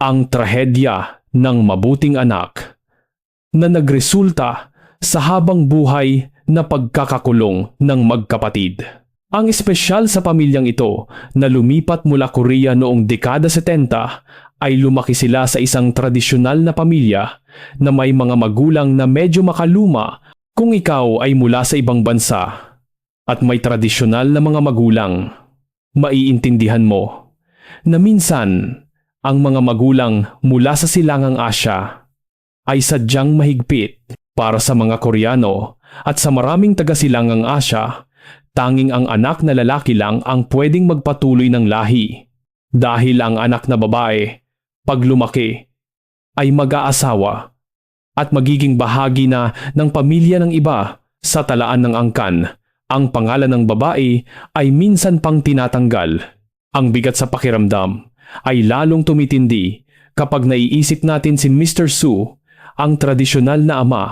ang trahedya ng mabuting anak na nagresulta sa habang buhay na pagkakakulong ng magkapatid. Ang espesyal sa pamilyang ito na lumipat mula Korea noong dekada 70 ay lumaki sila sa isang tradisyonal na pamilya na may mga magulang na medyo makaluma kung ikaw ay mula sa ibang bansa at may tradisyonal na mga magulang. Maiintindihan mo na minsan ang mga magulang mula sa silangang Asya ay sadyang mahigpit para sa mga Koreano at sa maraming taga-silangang Asya, tanging ang anak na lalaki lang ang pwedeng magpatuloy ng lahi. Dahil ang anak na babae, pag lumaki, ay mag-aasawa at magiging bahagi na ng pamilya ng iba sa talaan ng angkan. Ang pangalan ng babae ay minsan pang tinatanggal. Ang bigat sa pakiramdam ay lalong tumitindi kapag naiisip natin si Mr. Su, ang tradisyonal na ama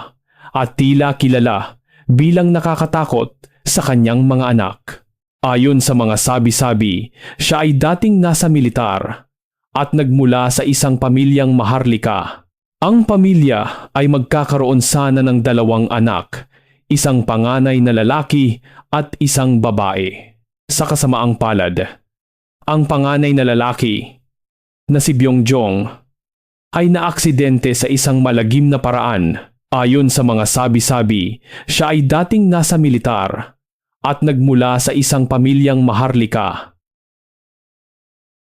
at tila kilala bilang nakakatakot sa kanyang mga anak. Ayon sa mga sabi-sabi, siya ay dating nasa militar at nagmula sa isang pamilyang maharlika. Ang pamilya ay magkakaroon sana ng dalawang anak, isang panganay na lalaki at isang babae. Sa kasamaang palad, ang panganay na lalaki na si Byongjong ay naaksidente sa isang malagim na paraan. Ayon sa mga sabi-sabi, siya ay dating nasa militar at nagmula sa isang pamilyang maharlika.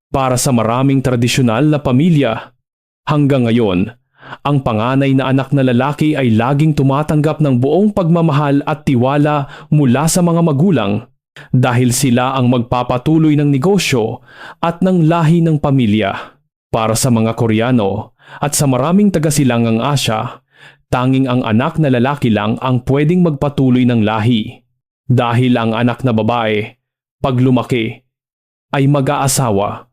Para sa maraming tradisyonal na pamilya, hanggang ngayon, ang panganay na anak na lalaki ay laging tumatanggap ng buong pagmamahal at tiwala mula sa mga magulang dahil sila ang magpapatuloy ng negosyo at ng lahi ng pamilya. Para sa mga Koreano at sa maraming taga-silangang Asya, tanging ang anak na lalaki lang ang pwedeng magpatuloy ng lahi. Dahil ang anak na babae, pag lumaki, ay mag-aasawa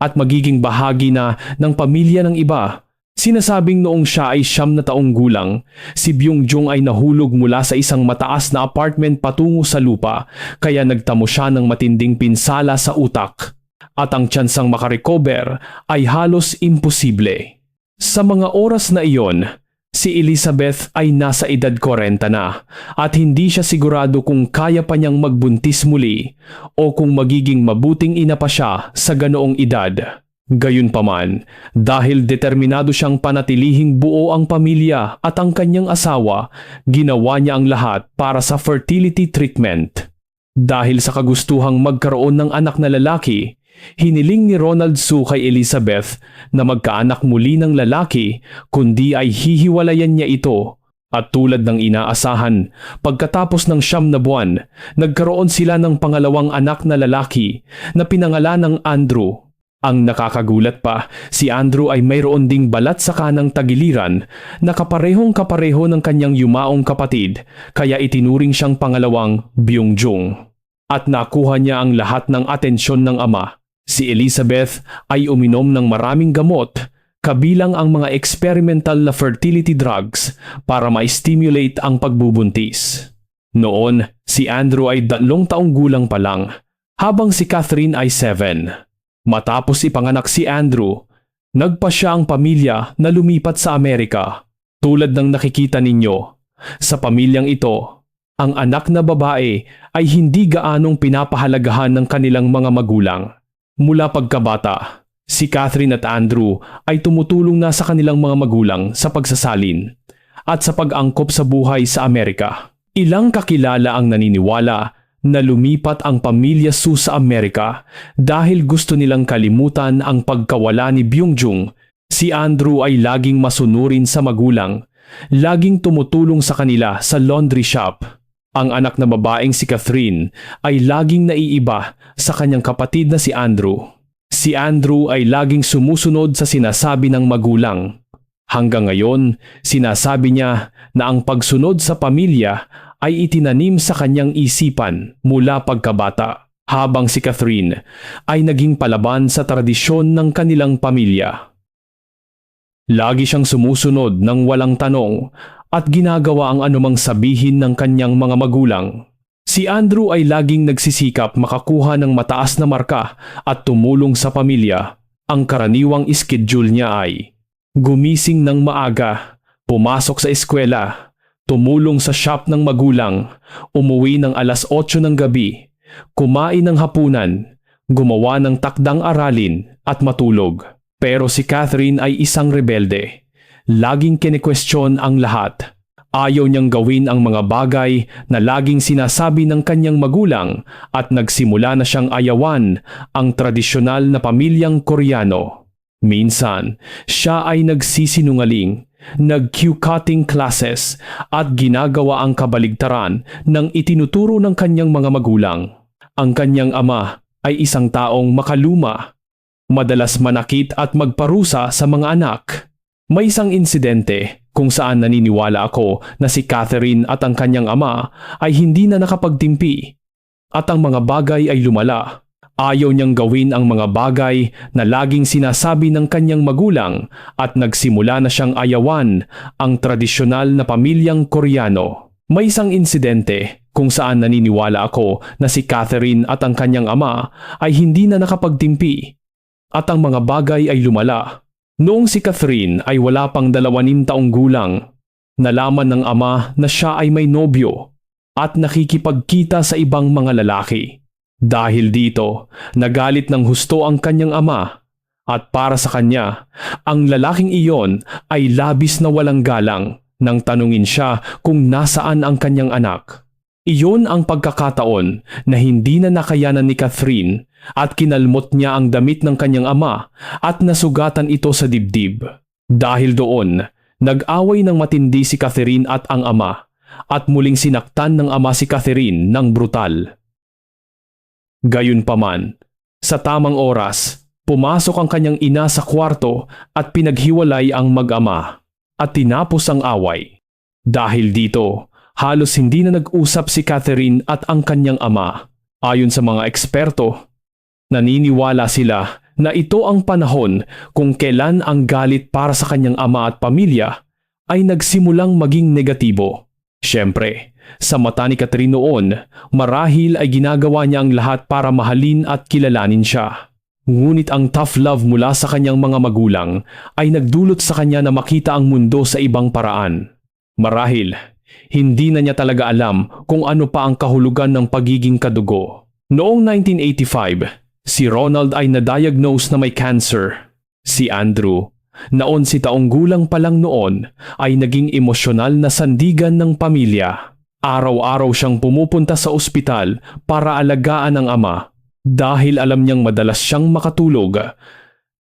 at magiging bahagi na ng pamilya ng iba. Sinasabing noong siya ay siyam na taong gulang, si Byung-jung ay nahulog mula sa isang mataas na apartment patungo sa lupa kaya nagtamo siya ng matinding pinsala sa utak at ang tsansang makarecover ay halos imposible. Sa mga oras na iyon, si Elizabeth ay nasa edad 40 na at hindi siya sigurado kung kaya pa niyang magbuntis muli o kung magiging mabuting ina pa siya sa ganoong edad. Gayunpaman, dahil determinado siyang panatilihing buo ang pamilya at ang kanyang asawa, ginawa niya ang lahat para sa fertility treatment. Dahil sa kagustuhang magkaroon ng anak na lalaki, hiniling ni Ronald Su kay Elizabeth na magkaanak muli ng lalaki kundi ay hihiwalayan niya ito at tulad ng inaasahan, pagkatapos ng siyam na buwan, nagkaroon sila ng pangalawang anak na lalaki na pinangalan ng Andrew. Ang nakakagulat pa, si Andrew ay mayroon ding balat sa kanang tagiliran na kaparehong kapareho ng kanyang yumaong kapatid kaya itinuring siyang pangalawang Byung-jung. At nakuha niya ang lahat ng atensyon ng ama. Si Elizabeth ay uminom ng maraming gamot kabilang ang mga experimental na fertility drugs para ma-stimulate ang pagbubuntis. Noon, si Andrew ay dalong taong gulang pa lang, habang si Catherine ay 7. Matapos ipanganak si Andrew, nagpa siya ang pamilya na lumipat sa Amerika. Tulad ng nakikita ninyo, sa pamilyang ito, ang anak na babae ay hindi gaanong pinapahalagahan ng kanilang mga magulang. Mula pagkabata, si Catherine at Andrew ay tumutulong na sa kanilang mga magulang sa pagsasalin at sa pag-angkop sa buhay sa Amerika. Ilang kakilala ang naniniwala na lumipat ang pamilya Su sa Amerika dahil gusto nilang kalimutan ang pagkawala ni Byung-jung. Si Andrew ay laging masunurin sa magulang, laging tumutulong sa kanila sa laundry shop. Ang anak na babaeng si Catherine ay laging naiiba sa kanyang kapatid na si Andrew. Si Andrew ay laging sumusunod sa sinasabi ng magulang. Hanggang ngayon, sinasabi niya na ang pagsunod sa pamilya ay itinanim sa kanyang isipan mula pagkabata habang si Catherine ay naging palaban sa tradisyon ng kanilang pamilya. Lagi siyang sumusunod ng walang tanong at ginagawa ang anumang sabihin ng kanyang mga magulang. Si Andrew ay laging nagsisikap makakuha ng mataas na marka at tumulong sa pamilya. Ang karaniwang schedule niya ay gumising ng maaga, pumasok sa eskwela, tumulong sa shop ng magulang, umuwi ng alas 8 ng gabi, kumain ng hapunan, gumawa ng takdang aralin at matulog. Pero si Catherine ay isang rebelde. Laging kinekwestiyon ang lahat. Ayaw niyang gawin ang mga bagay na laging sinasabi ng kanyang magulang at nagsimula na siyang ayawan ang tradisyonal na pamilyang Koreano. Minsan, siya ay nagsisinungaling, nag-cue cutting classes at ginagawa ang kabaligtaran ng itinuturo ng kanyang mga magulang. Ang kanyang ama ay isang taong makaluma, madalas manakit at magparusa sa mga anak. May isang insidente kung saan naniniwala ako na si Catherine at ang kanyang ama ay hindi na nakapagtimpi at ang mga bagay ay lumala. Ayaw niyang gawin ang mga bagay na laging sinasabi ng kanyang magulang at nagsimula na siyang ayawan ang tradisyonal na pamilyang Koreano. May isang insidente kung saan naniniwala ako na si Catherine at ang kanyang ama ay hindi na nakapagtimpi at ang mga bagay ay lumala. Noong si Catherine ay wala pang dalawanin taong gulang, nalaman ng ama na siya ay may nobyo at nakikipagkita sa ibang mga lalaki. Dahil dito, nagalit ng husto ang kanyang ama at para sa kanya, ang lalaking iyon ay labis na walang galang nang tanungin siya kung nasaan ang kanyang anak. Iyon ang pagkakataon na hindi na nakayanan ni Catherine at kinalmot niya ang damit ng kanyang ama at nasugatan ito sa dibdib. Dahil doon, nag-away ng matindi si Catherine at ang ama at muling sinaktan ng ama si Catherine ng brutal. Gayunpaman, sa tamang oras, pumasok ang kanyang ina sa kwarto at pinaghiwalay ang mag-ama at tinapos ang away. Dahil dito, halos hindi na nag-usap si Catherine at ang kanyang ama. Ayon sa mga eksperto, naniniwala sila na ito ang panahon kung kailan ang galit para sa kanyang ama at pamilya ay nagsimulang maging negatibo. Siyempre, sa mata ni Catherine noon, marahil ay ginagawa niya ang lahat para mahalin at kilalanin siya. Ngunit ang tough love mula sa kanyang mga magulang ay nagdulot sa kanya na makita ang mundo sa ibang paraan. Marahil, hindi na niya talaga alam kung ano pa ang kahulugan ng pagiging kadugo. Noong 1985, si Ronald ay na-diagnose na may cancer. Si Andrew, naon si taong gulang pa lang noon, ay naging emosyonal na sandigan ng pamilya. Araw-araw siyang pumupunta sa ospital para alagaan ang ama dahil alam niyang madalas siyang makatulog.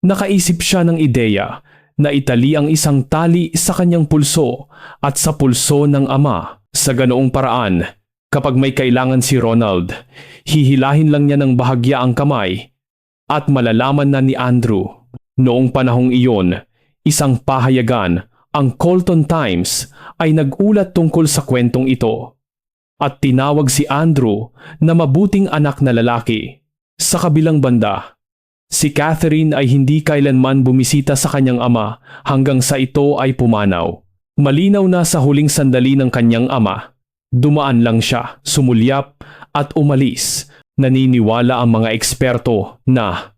Nakaisip siya ng ideya na itali ang isang tali sa kanyang pulso at sa pulso ng ama. Sa ganoong paraan, kapag may kailangan si Ronald, hihilahin lang niya ng bahagya ang kamay at malalaman na ni Andrew. Noong panahong iyon, isang pahayagan, ang Colton Times, ay nagulat tungkol sa kwentong ito at tinawag si Andrew na mabuting anak na lalaki. Sa kabilang banda, si Catherine ay hindi kailanman bumisita sa kanyang ama hanggang sa ito ay pumanaw. Malinaw na sa huling sandali ng kanyang ama. Dumaan lang siya, sumulyap at umalis. Naniniwala ang mga eksperto na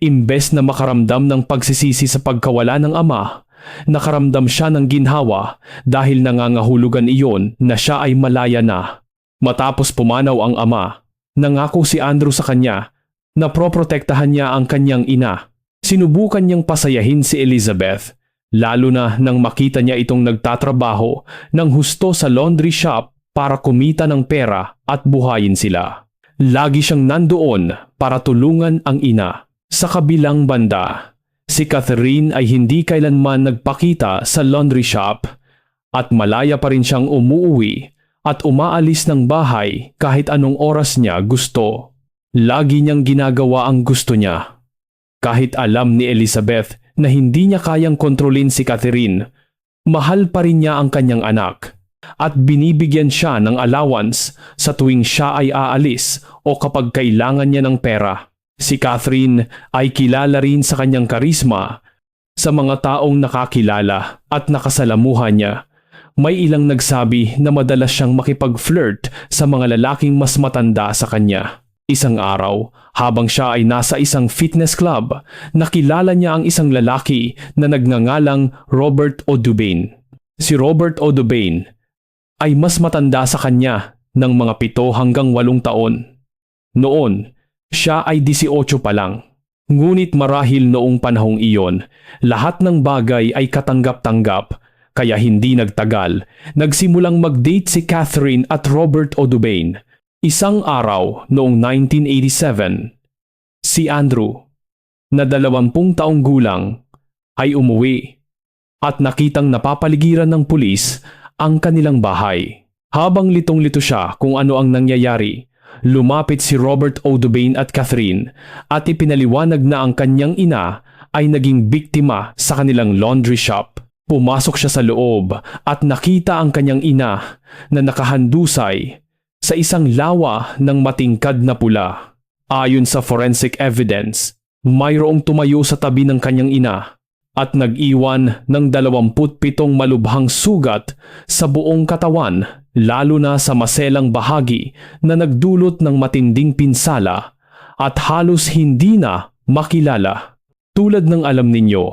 imbes na makaramdam ng pagsisisi sa pagkawala ng ama, nakaramdam siya ng ginhawa dahil nangangahulugan iyon na siya ay malaya na. Matapos pumanaw ang ama, nangako si Andrew sa kanya na proprotektahan niya ang kanyang ina. Sinubukan niyang pasayahin si Elizabeth, lalo na nang makita niya itong nagtatrabaho ng husto sa laundry shop para kumita ng pera at buhayin sila. Lagi siyang nandoon para tulungan ang ina. Sa kabilang banda, si Catherine ay hindi kailanman nagpakita sa laundry shop at malaya pa rin siyang umuuwi at umaalis ng bahay kahit anong oras niya gusto. Lagi niyang ginagawa ang gusto niya. Kahit alam ni Elizabeth na hindi niya kayang kontrolin si Catherine, mahal pa rin niya ang kanyang anak at binibigyan siya ng allowance sa tuwing siya ay aalis o kapag kailangan niya ng pera. Si Catherine ay kilala rin sa kanyang karisma sa mga taong nakakilala at nakasalamuhan niya. May ilang nagsabi na madalas siyang makipag-flirt sa mga lalaking mas matanda sa kanya. Isang araw, habang siya ay nasa isang fitness club, nakilala niya ang isang lalaki na nagngangalang Robert O'Dubain. Si Robert O'Dubain ay mas matanda sa kanya ng mga pito hanggang walong taon. Noon, siya ay 18 pa lang. Ngunit marahil noong panahong iyon, lahat ng bagay ay katanggap-tanggap kaya hindi nagtagal, nagsimulang mag-date si Catherine at Robert O'Dubain. Isang araw noong 1987, si Andrew, na dalawampung taong gulang, ay umuwi at nakitang napapaligiran ng pulis ang kanilang bahay. Habang litong-lito siya kung ano ang nangyayari, lumapit si Robert O'Dubain at Catherine at ipinaliwanag na ang kanyang ina ay naging biktima sa kanilang laundry shop. Pumasok siya sa loob at nakita ang kanyang ina na nakahandusay sa isang lawa ng matingkad na pula. Ayon sa forensic evidence, mayroong tumayo sa tabi ng kanyang ina at nag-iwan ng 27 malubhang sugat sa buong katawan lalo na sa maselang bahagi na nagdulot ng matinding pinsala at halos hindi na makilala. Tulad ng alam ninyo,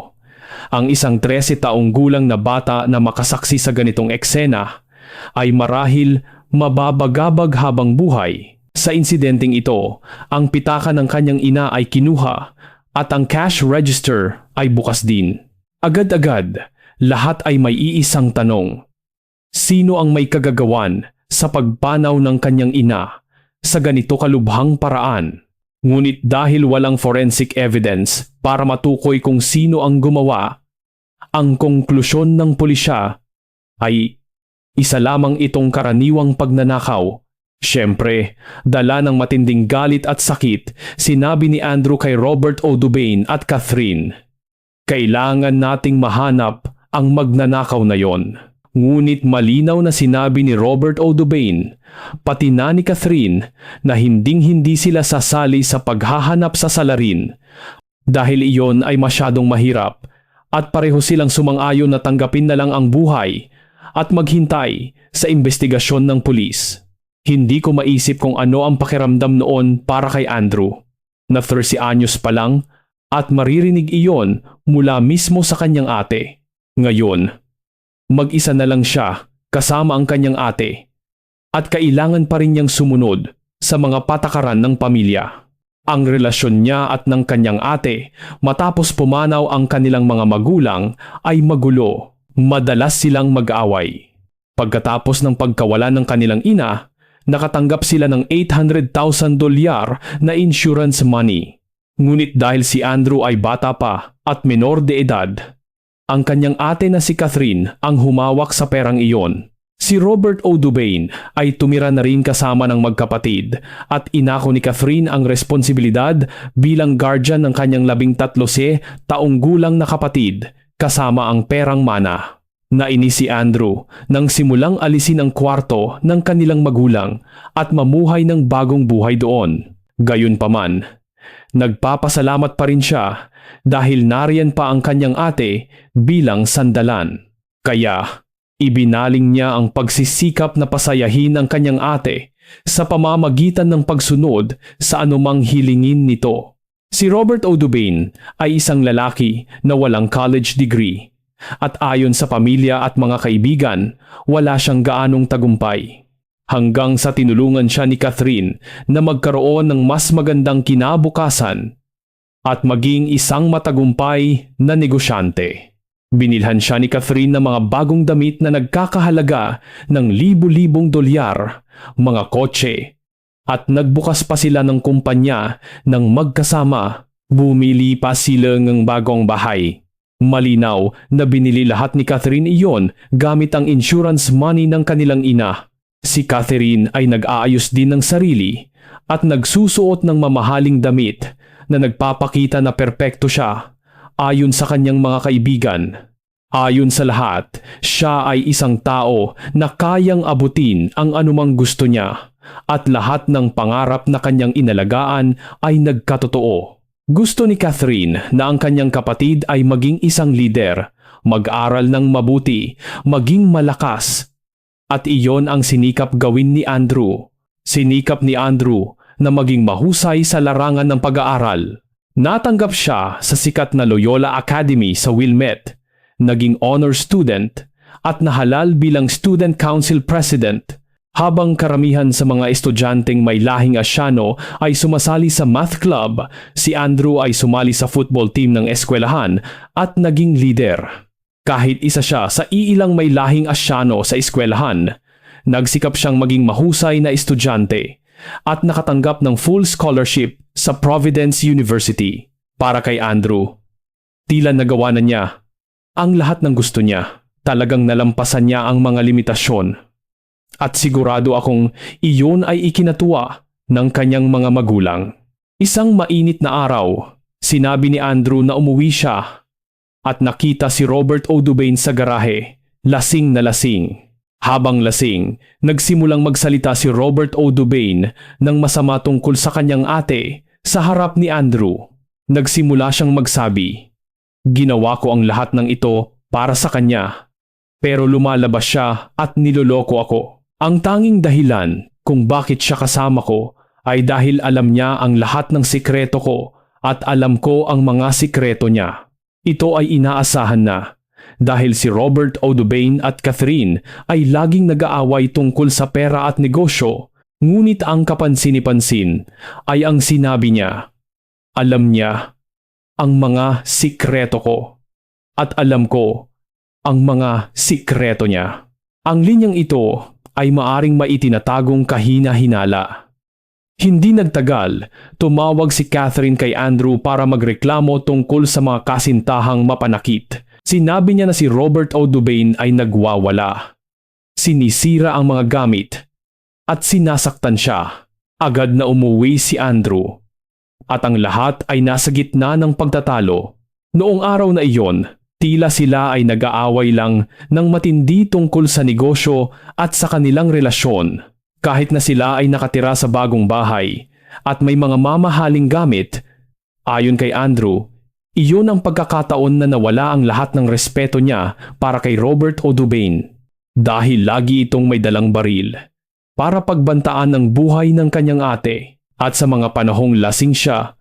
ang isang 13 taong gulang na bata na makasaksi sa ganitong eksena ay marahil mababagabag habang buhay. Sa insidenteng ito, ang pitaka ng kanyang ina ay kinuha at ang cash register ay bukas din. Agad-agad, lahat ay may iisang tanong. Sino ang may kagagawan sa pagpanaw ng kanyang ina sa ganito kalubhang paraan? Ngunit dahil walang forensic evidence para matukoy kung sino ang gumawa, ang konklusyon ng pulisya ay isa lamang itong karaniwang pagnanakaw. Siyempre, dala ng matinding galit at sakit, sinabi ni Andrew kay Robert O'Dubain at Catherine, Kailangan nating mahanap ang magnanakaw na yon. Ngunit malinaw na sinabi ni Robert O'Dubain, pati na ni Catherine, na hinding-hindi sila sasali sa paghahanap sa salarin dahil iyon ay masyadong mahirap at pareho silang sumang-ayon na tanggapin na lang ang buhay at maghintay sa investigasyon ng pulis. Hindi ko maisip kung ano ang pakiramdam noon para kay Andrew, na 30 anyos pa lang at maririnig iyon mula mismo sa kanyang ate. Ngayon, mag-isa na lang siya kasama ang kanyang ate at kailangan pa rin niyang sumunod sa mga patakaran ng pamilya. Ang relasyon niya at ng kanyang ate matapos pumanaw ang kanilang mga magulang ay magulo Madalas silang mag-away. Pagkatapos ng pagkawala ng kanilang ina, nakatanggap sila ng 800,000 dolyar na insurance money. Ngunit dahil si Andrew ay bata pa at menor de edad, ang kanyang ate na si Catherine ang humawak sa perang iyon. Si Robert O'Dubain ay tumira na rin kasama ng magkapatid at inako ni Catherine ang responsibilidad bilang guardian ng kanyang labing tatlo si taong gulang na kapatid kasama ang perang mana. Nainis si Andrew nang simulang alisin ang kwarto ng kanilang magulang at mamuhay ng bagong buhay doon. Gayunpaman, nagpapasalamat pa rin siya dahil nariyan pa ang kanyang ate bilang sandalan. Kaya, ibinaling niya ang pagsisikap na pasayahin ang kanyang ate sa pamamagitan ng pagsunod sa anumang hilingin nito. Si Robert O'Dubain ay isang lalaki na walang college degree at ayon sa pamilya at mga kaibigan, wala siyang gaanong tagumpay. Hanggang sa tinulungan siya ni Catherine na magkaroon ng mas magandang kinabukasan at maging isang matagumpay na negosyante. Binilhan siya ni Catherine ng mga bagong damit na nagkakahalaga ng libu-libong dolyar, mga kotse at nagbukas pa sila ng kumpanya nang magkasama. Bumili pa sila ng bagong bahay. Malinaw na binili lahat ni Catherine iyon gamit ang insurance money ng kanilang ina. Si Catherine ay nag-aayos din ng sarili at nagsusuot ng mamahaling damit na nagpapakita na perpekto siya ayon sa kanyang mga kaibigan. Ayon sa lahat, siya ay isang tao na kayang abutin ang anumang gusto niya at lahat ng pangarap na kanyang inalagaan ay nagkatotoo. Gusto ni Catherine na ang kanyang kapatid ay maging isang leader, mag-aral ng mabuti, maging malakas. At iyon ang sinikap gawin ni Andrew. Sinikap ni Andrew na maging mahusay sa larangan ng pag-aaral. Natanggap siya sa sikat na Loyola Academy sa Wilmette, naging honor student at nahalal bilang Student Council President habang karamihan sa mga estudyanteng may lahing asyano ay sumasali sa math club, si Andrew ay sumali sa football team ng eskwelahan at naging leader. Kahit isa siya sa iilang may lahing asyano sa eskwelahan, nagsikap siyang maging mahusay na estudyante at nakatanggap ng full scholarship sa Providence University. Para kay Andrew, tila nagawa na niya ang lahat ng gusto niya. Talagang nalampasan niya ang mga limitasyon at sigurado akong iyon ay ikinatuwa ng kanyang mga magulang. Isang mainit na araw, sinabi ni Andrew na umuwi siya at nakita si Robert O. Dubain sa garahe, lasing na lasing. Habang lasing, nagsimulang magsalita si Robert O. Dubain ng masama tungkol sa kanyang ate sa harap ni Andrew. Nagsimula siyang magsabi, Ginawa ko ang lahat ng ito para sa kanya, pero lumalabas siya at niloloko ako. Ang tanging dahilan kung bakit siya kasama ko ay dahil alam niya ang lahat ng sikreto ko at alam ko ang mga sikreto niya. Ito ay inaasahan na dahil si Robert O'Dubain at Catherine ay laging nag-aaway tungkol sa pera at negosyo ngunit ang kapansin-pansin ay ang sinabi niya. Alam niya ang mga sikreto ko at alam ko ang mga sikreto niya. Ang linyang ito ay maaring maitinatagong kahina-hinala. Hindi nagtagal, tumawag si Catherine kay Andrew para magreklamo tungkol sa mga kasintahang mapanakit. Sinabi niya na si Robert O. Dubain ay nagwawala. Sinisira ang mga gamit at sinasaktan siya. Agad na umuwi si Andrew. At ang lahat ay nasa gitna ng pagtatalo. Noong araw na iyon, Tila sila ay nag-aaway lang ng matindi tungkol sa negosyo at sa kanilang relasyon. Kahit na sila ay nakatira sa bagong bahay at may mga mamahaling gamit, ayon kay Andrew, iyon ang pagkakataon na nawala ang lahat ng respeto niya para kay Robert O'Dubain dahil lagi itong may dalang baril para pagbantaan ng buhay ng kanyang ate at sa mga panahong lasing siya,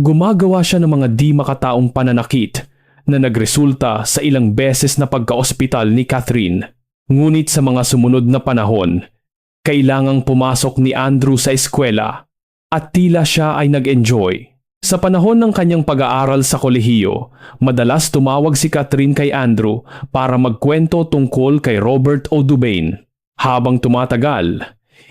gumagawa siya ng mga di makataong pananakit na nagresulta sa ilang beses na pagka-ospital ni Catherine. Ngunit sa mga sumunod na panahon, kailangang pumasok ni Andrew sa eskwela at tila siya ay nag-enjoy. Sa panahon ng kanyang pag-aaral sa kolehiyo, madalas tumawag si Catherine kay Andrew para magkwento tungkol kay Robert O. Dubain. Habang tumatagal,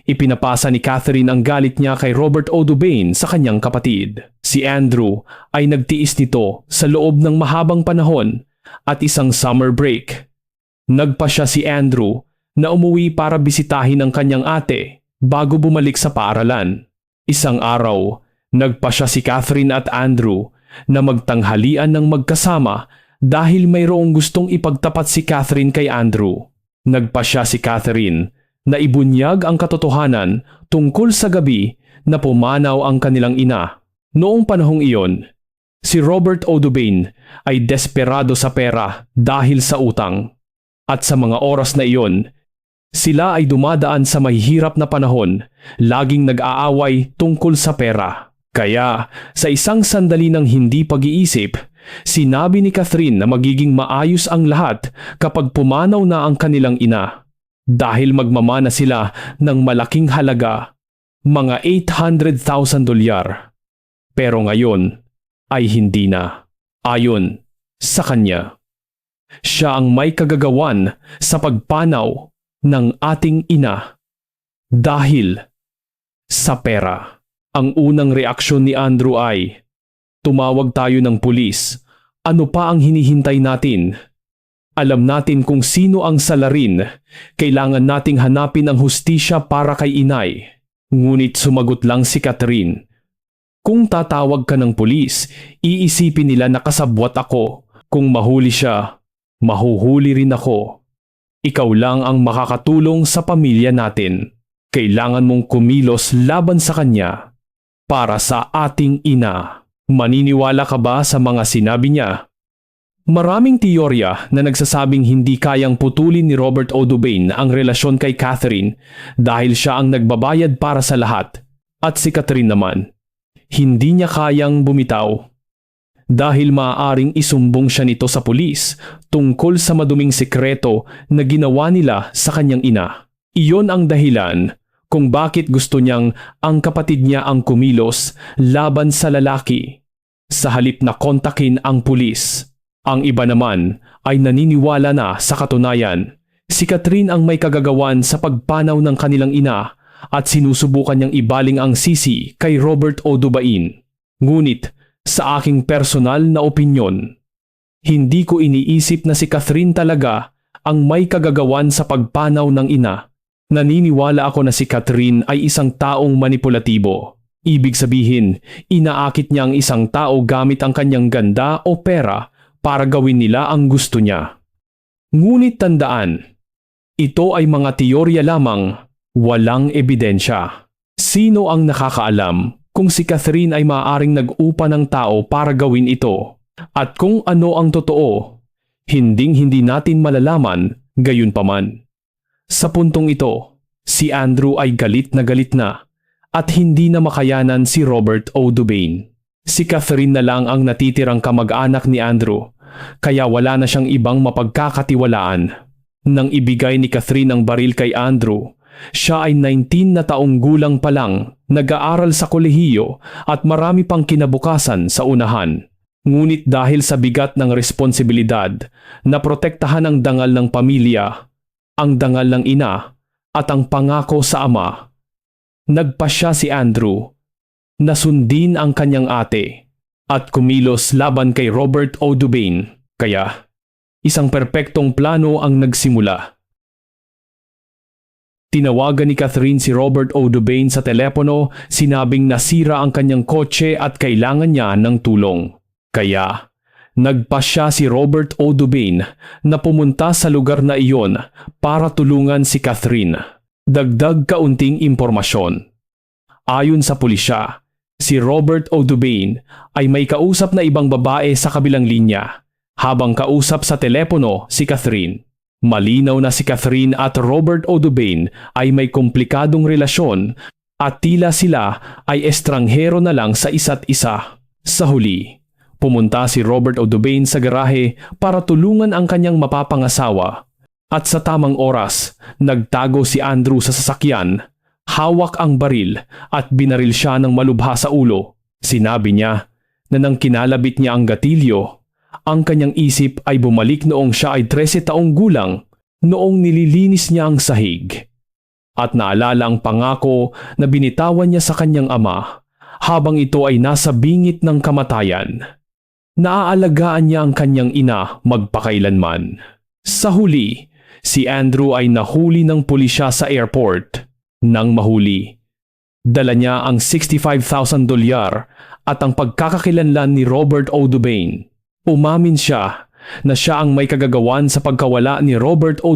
Ipinapasa ni Catherine ang galit niya kay Robert O. Dubain sa kanyang kapatid. Si Andrew ay nagtiis nito sa loob ng mahabang panahon at isang summer break. Nagpa siya si Andrew na umuwi para bisitahin ang kanyang ate bago bumalik sa paaralan. Isang araw, nagpa siya si Catherine at Andrew na magtanghalian ng magkasama dahil mayroong gustong ipagtapat si Catherine kay Andrew. Nagpa siya si Catherine na ibunyag ang katotohanan tungkol sa gabi na pumanaw ang kanilang ina. Noong panahong iyon, si Robert O'Dubain ay desperado sa pera dahil sa utang. At sa mga oras na iyon, sila ay dumadaan sa mahihirap na panahon, laging nag-aaway tungkol sa pera. Kaya, sa isang sandali ng hindi pag-iisip, sinabi ni Catherine na magiging maayos ang lahat kapag pumanaw na ang kanilang ina dahil magmamana sila ng malaking halaga, mga 800,000 dolyar. Pero ngayon ay hindi na, ayon sa kanya. Siya ang may kagagawan sa pagpanaw ng ating ina dahil sa pera. Ang unang reaksyon ni Andrew ay, tumawag tayo ng pulis. Ano pa ang hinihintay natin? Alam natin kung sino ang salarin. Kailangan nating hanapin ang hustisya para kay inay. Ngunit sumagot lang si Catherine. Kung tatawag ka ng pulis, iisipin nila na kasabwat ako. Kung mahuli siya, mahuhuli rin ako. Ikaw lang ang makakatulong sa pamilya natin. Kailangan mong kumilos laban sa kanya para sa ating ina. Maniniwala ka ba sa mga sinabi niya? Maraming teorya na nagsasabing hindi kayang putulin ni Robert O. Dubain ang relasyon kay Catherine dahil siya ang nagbabayad para sa lahat. At si Catherine naman, hindi niya kayang bumitaw. Dahil maaaring isumbong siya nito sa pulis tungkol sa maduming sekreto na ginawa nila sa kanyang ina. Iyon ang dahilan kung bakit gusto niyang ang kapatid niya ang kumilos laban sa lalaki. Sa halip na kontakin ang pulis. Ang iba naman ay naniniwala na sa katunayan. Si Catherine ang may kagagawan sa pagpanaw ng kanilang ina at sinusubukan niyang ibaling ang sisi kay Robert O. Ngunit sa aking personal na opinyon, hindi ko iniisip na si Catherine talaga ang may kagagawan sa pagpanaw ng ina. Naniniwala ako na si Catherine ay isang taong manipulatibo. Ibig sabihin, inaakit niya ang isang tao gamit ang kanyang ganda o pera para gawin nila ang gusto niya. Ngunit tandaan, ito ay mga teorya lamang, walang ebidensya. Sino ang nakakaalam kung si Catherine ay maaaring nag-upa ng tao para gawin ito? At kung ano ang totoo, hinding-hindi natin malalaman gayon paman. Sa puntong ito, si Andrew ay galit na galit na at hindi na makayanan si Robert O. Si Catherine na lang ang natitirang kamag-anak ni Andrew, kaya wala na siyang ibang mapagkakatiwalaan. Nang ibigay ni Catherine ang baril kay Andrew, siya ay 19 na taong gulang pa lang, nag-aaral sa kolehiyo at marami pang kinabukasan sa unahan. Ngunit dahil sa bigat ng responsibilidad na protektahan ang dangal ng pamilya, ang dangal ng ina at ang pangako sa ama, nagpasya si Andrew na sundin ang kanyang ate at kumilos laban kay Robert O. Kaya, isang perpektong plano ang nagsimula. Tinawagan ni Catherine si Robert O. Sa telepono, sinabing nasira ang kanyang kotse at kailangan niya ng tulong. Kaya, nagpasya si Robert O. Dubain na pumunta sa lugar na iyon para tulungan si Catherine. Dagdag kaunting impormasyon. Ayon sa pulisya, si Robert O. Dubain ay may kausap na ibang babae sa kabilang linya, habang kausap sa telepono si Catherine. Malinaw na si Catherine at Robert O. Dubain ay may komplikadong relasyon at tila sila ay estranghero na lang sa isa't isa. Sa huli, pumunta si Robert O. Dubain sa garahe para tulungan ang kanyang mapapangasawa. At sa tamang oras, nagtago si Andrew sa sasakyan, hawak ang baril at binaril siya ng malubha sa ulo. Sinabi niya na nang kinalabit niya ang gatilyo, ang kanyang isip ay bumalik noong siya ay 13 taong gulang noong nililinis niya ang sahig. At naalala ang pangako na binitawan niya sa kanyang ama habang ito ay nasa bingit ng kamatayan. Naaalagaan niya ang kanyang ina magpakailanman. Sa huli, si Andrew ay nahuli ng pulisya sa airport. Nang mahuli, dala niya ang 65,000 dolyar at ang pagkakakilanlan ni Robert O. Umamin siya na siya ang may kagagawan sa pagkawala ni Robert O.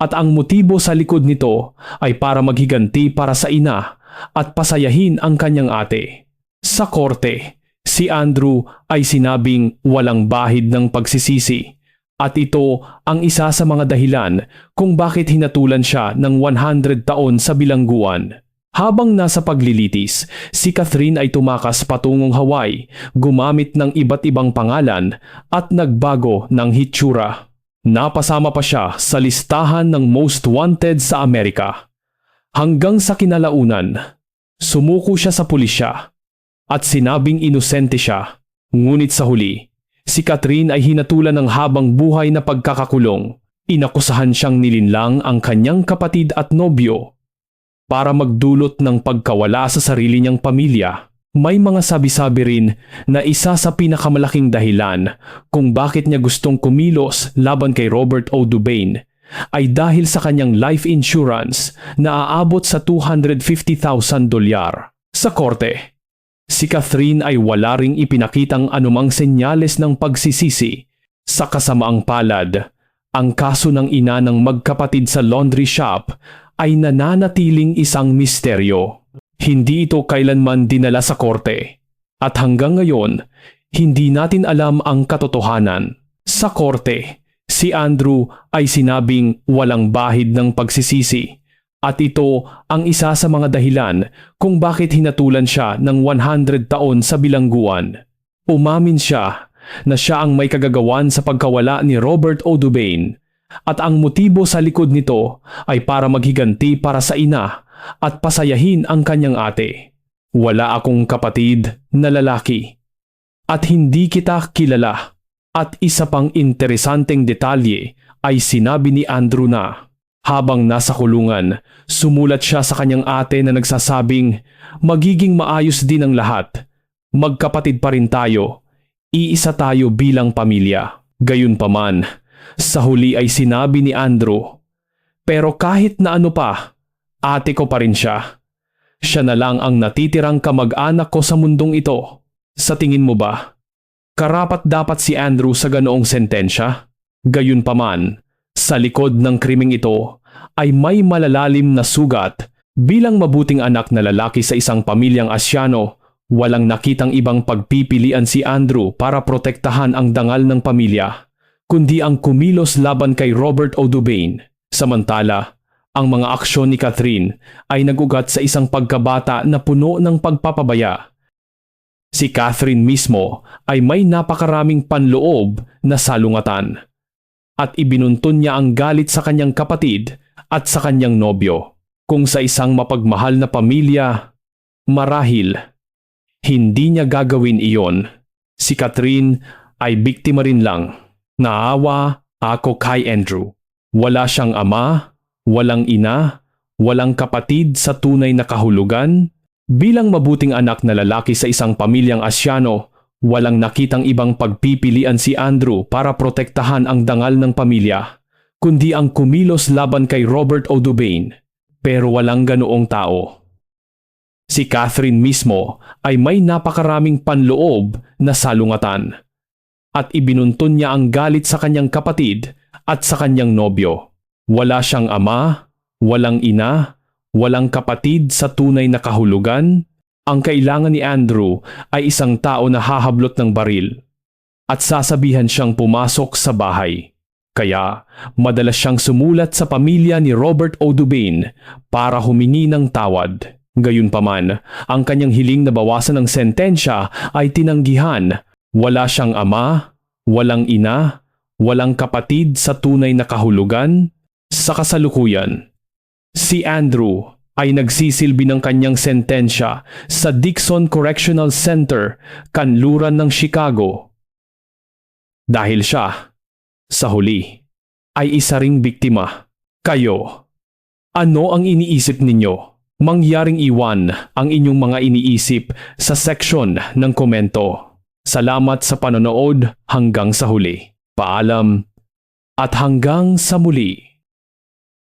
At ang motibo sa likod nito ay para maghiganti para sa ina at pasayahin ang kanyang ate. Sa korte, si Andrew ay sinabing walang bahid ng pagsisisi at ito ang isa sa mga dahilan kung bakit hinatulan siya ng 100 taon sa bilangguan. Habang nasa paglilitis, si Catherine ay tumakas patungong Hawaii, gumamit ng iba't ibang pangalan at nagbago ng hitsura. Napasama pa siya sa listahan ng most wanted sa Amerika. Hanggang sa kinalaunan, sumuko siya sa pulisya at sinabing inosente siya. Ngunit sa huli, si Catherine ay hinatulan ng habang buhay na pagkakakulong. Inakusahan siyang nilinlang ang kanyang kapatid at nobyo para magdulot ng pagkawala sa sarili niyang pamilya. May mga sabi-sabi rin na isa sa pinakamalaking dahilan kung bakit niya gustong kumilos laban kay Robert O. Dubain ay dahil sa kanyang life insurance na aabot sa 250,000 dolyar. Sa korte, si Catherine ay wala ring ipinakitang anumang senyales ng pagsisisi. Sa kasamaang palad, ang kaso ng ina ng magkapatid sa laundry shop ay nananatiling isang misteryo. Hindi ito kailanman dinala sa korte. At hanggang ngayon, hindi natin alam ang katotohanan. Sa korte, si Andrew ay sinabing walang bahid ng pagsisisi At ito ang isa sa mga dahilan kung bakit hinatulan siya ng 100 taon sa bilangguan. Umamin siya na siya ang may kagagawan sa pagkawala ni Robert O. Dubain at ang motibo sa likod nito ay para maghiganti para sa ina at pasayahin ang kanyang ate. Wala akong kapatid na lalaki at hindi kita kilala. At isa pang interesanteng detalye ay sinabi ni Andrew na habang nasa kulungan, sumulat siya sa kanyang ate na nagsasabing magiging maayos din ang lahat. Magkapatid pa rin tayo. Iisa tayo bilang pamilya. Gayunpaman, sa huli ay sinabi ni Andrew, Pero kahit na ano pa, ate ko pa rin siya. Siya na lang ang natitirang kamag-anak ko sa mundong ito. Sa tingin mo ba? Karapat dapat si Andrew sa ganoong sentensya? Gayunpaman, sa likod ng krimeng ito ay may malalalim na sugat bilang mabuting anak na lalaki sa isang pamilyang Asyano. Walang nakitang ibang pagpipilian si Andrew para protektahan ang dangal ng pamilya, kundi ang kumilos laban kay Robert O. Dubain. Samantala, ang mga aksyon ni Catherine ay nagugat sa isang pagkabata na puno ng pagpapabaya. Si Catherine mismo ay may napakaraming panloob na salungatan at ibinuntun niya ang galit sa kanyang kapatid at sa kanyang nobyo. Kung sa isang mapagmahal na pamilya, marahil, hindi niya gagawin iyon. Si Catherine ay biktima rin lang. Naawa ako kay Andrew. Wala siyang ama, walang ina, walang kapatid sa tunay na kahulugan. Bilang mabuting anak na lalaki sa isang pamilyang Asyano, walang nakitang ibang pagpipilian si Andrew para protektahan ang dangal ng pamilya kundi ang kumilos laban kay Robert O. Dubain, pero walang ganoong tao. Si Catherine mismo ay may napakaraming panloob na salungatan at ibinuntun niya ang galit sa kanyang kapatid at sa kanyang nobyo. Wala siyang ama, walang ina, walang kapatid sa tunay na kahulugan. Ang kailangan ni Andrew ay isang tao na hahablot ng baril at sasabihan siyang pumasok sa bahay. Kaya madalas siyang sumulat sa pamilya ni Robert O. Para humingi ng tawad. Gayunpaman, ang kanyang hiling na bawasan ng sentensya ay tinanggihan. Wala siyang ama, walang ina, walang kapatid sa tunay na kahulugan. Sa kasalukuyan, si Andrew ay nagsisilbi ng kanyang sentensya sa Dixon Correctional Center, kanluran ng Chicago. Dahil siya sa huli, ay isa ring biktima. Kayo, ano ang iniisip ninyo? Mangyaring iwan ang inyong mga iniisip sa section ng komento. Salamat sa panonood hanggang sa huli. Paalam at hanggang sa muli.